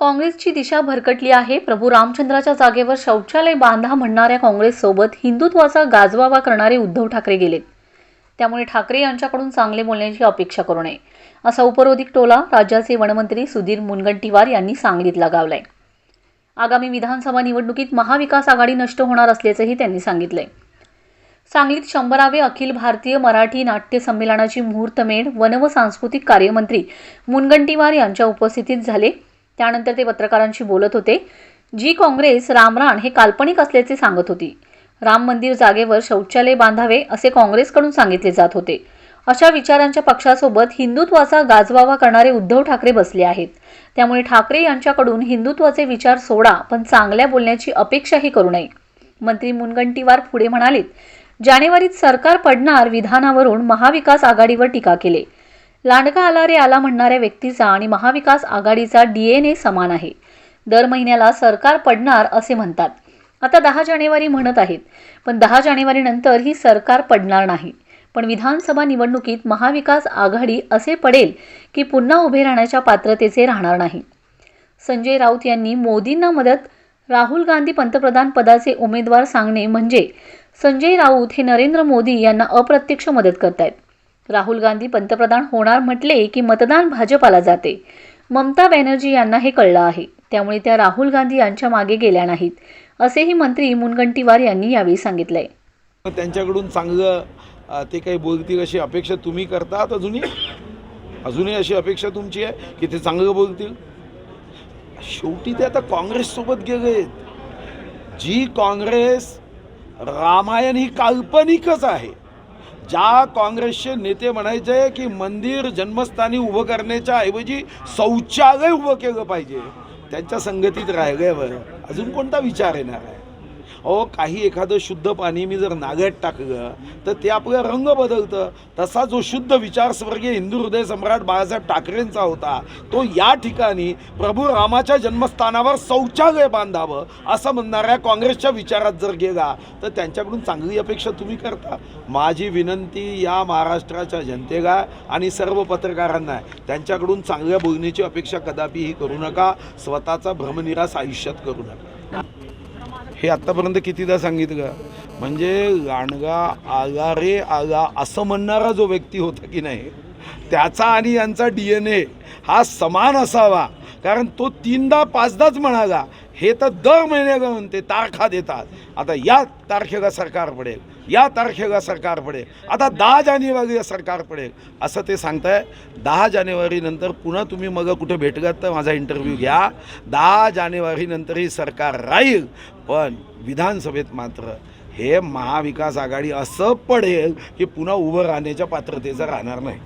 काँग्रेसची दिशा भरकटली आहे. प्रभू रामचंद्राच्या जागेवर शौचालय बांधा म्हणणाऱ्या काँग्रेससोबत हिंदुत्वाचा गाजवावा करणारे उद्धव ठाकरे गेलेत त्यामुळे ठाकरे यांच्याकडून चांगले बोलण्याची अपेक्षा करू नये असा उपरोधिक टोला राज्याचे वनमंत्री सुधीर मुनगंटीवार यांनी सांगलीत लगावलाय आगामी विधानसभा निवडणुकीत महाविकास आघाडी नष्ट होणार असल्याचंही त्यांनी सांगितलंय. सांगलीत शंभरावे अखिल भारतीय मराठी नाट्य संमेलनाची मुहूर्तमेढ वन व सांस्कृतिक कार्यमंत्री मुनगंटीवार यांच्या उपस्थितीत झाले. त्यानंतर ते पत्रकारांशी बोलत होते. जी काँग्रेस रामराण हे काल्पनिक असल्याचे सांगत होती. राम मंदिर जागेवर शौचालय बांधावे असे काँग्रेसकडून सांगितले जात होते. अशा विचारांच्या पक्षासोबत हिंदुत्वाचा गाजवावा करणारे उद्धव ठाकरे बसले आहेत. त्यामुळे ठाकरे यांच्याकडून हिंदुत्वाचे विचार सोडा पण चांगल्या बोलण्याची अपेक्षाही करू नये. मंत्री मुनगंटीवार पुढे म्हणालेत जानेवारीत सरकार पडणार विधानावरून महाविकास आघाडीवर टीका केले. लांडका आला रे आला म्हणणाऱ्या व्यक्तीचा आणि महाविकास आघाडीचा डीएनए समान आहे. दर महिन्याला सरकार पडणार असे म्हणतात. आता दहा जानेवारी म्हणत आहेत पण दहा जानेवारी नंतर ही सरकार पडणार नाही. पण विधानसभा निवडणुकीत महाविकास आघाडी असे पडेल की पुन्हा उभे राहण्याच्या पात्रतेचे राहणार नाही. संजय राऊत यांनी मोदींना मदत राहुल गांधी पंतप्रधान पदाचे उमेदवार सांगणे म्हणजे संजय राऊत हे नरेंद्र मोदी यांना अप्रत्यक्ष मदत करतायत. राहुल गांधी पंतप्रधान होणार म्हटले की मतदान भाजपाला जाते. ममता बॅनर्जी यांना हे कळलं आहे. त्यामुळे त्या राहुल गांधी यांच्या मागे गेल्या नाहीत असेही मंत्री मुनगंटीवार यांनी यावेळी सांगितलंय. मग त्यांच्याकडून चांगलं ते काही बोलतील अशी अपेक्षा तुम्ही करता? अजूनही अजूनही अशी अपेक्षा तुमची आहे की ते चांगलं बोलतील? शेवटी ते आता काँग्रेससोबत गेले जी काँग्रेस रामायण ही काल्पनिकच आहे. ज्या काँग्रेसचे नेते म्हणायचे की मंदिर जन्मस्थानी उभं करण्याच्या ऐवजी शौचालय उभं केलं पाहिजे त्यांच्या संगतीत राहिल्यावर अजून कोणता विचार येणार आहे? अहो काही एखादं शुद्ध पाणी मी जर नागट टाकलं तर ते आपलं रंग बदलतं. तसा जो शुद्ध विचार स्वर्गीय हिंदू हृदय सम्राट बाळासाहेब ठाकरेंचा होता तो या ठिकाणी प्रभू रामाच्या जन्मस्थानावर शौचालय बांधावं असं म्हणणाऱ्या काँग्रेसच्या विचारात जर गेला तर त्यांच्याकडून चांगली अपेक्षा तुम्ही करता. माझी विनंती या महाराष्ट्राच्या जनतेला आणि सर्व पत्रकारांना आहे त्यांच्याकडून चांगल्या बोलण्याची अपेक्षा कदापिही करू नका स्वतःचा भ्रमनिरास आयुष्यात करू नका. हे आत्तापर्यंत कितीदा सांगितलं म्हणजे लांडगा आला रे आला असं म्हणणारा जो व्यक्ती होता की नाही त्याचा आणि यांचा डी एन ए हा समान असावा. कारण तो तीनदा पाचदाच म्हणाला. हे तर दर महिन्याला म्हणते तारखा देतात. आता या तारखेला सरकार पडेल. या तारखेला सरकार पडेल. आता दहा जानेवारीला सरकार पडेल. असं ते सांगताय. दहा जानेवारीनंतर पुन्हा तुम्ही मग कुठे भेटलात तर माझा इंटरव्ह्यू घ्या. दहा जानेवारीनंतरही सरकार राहील. पण विधानसभेत मात्र हे महाविकास आघाडी असं पडेल की पुन्हा उभं राहण्याच्या पात्रतेचं राहणार नाही.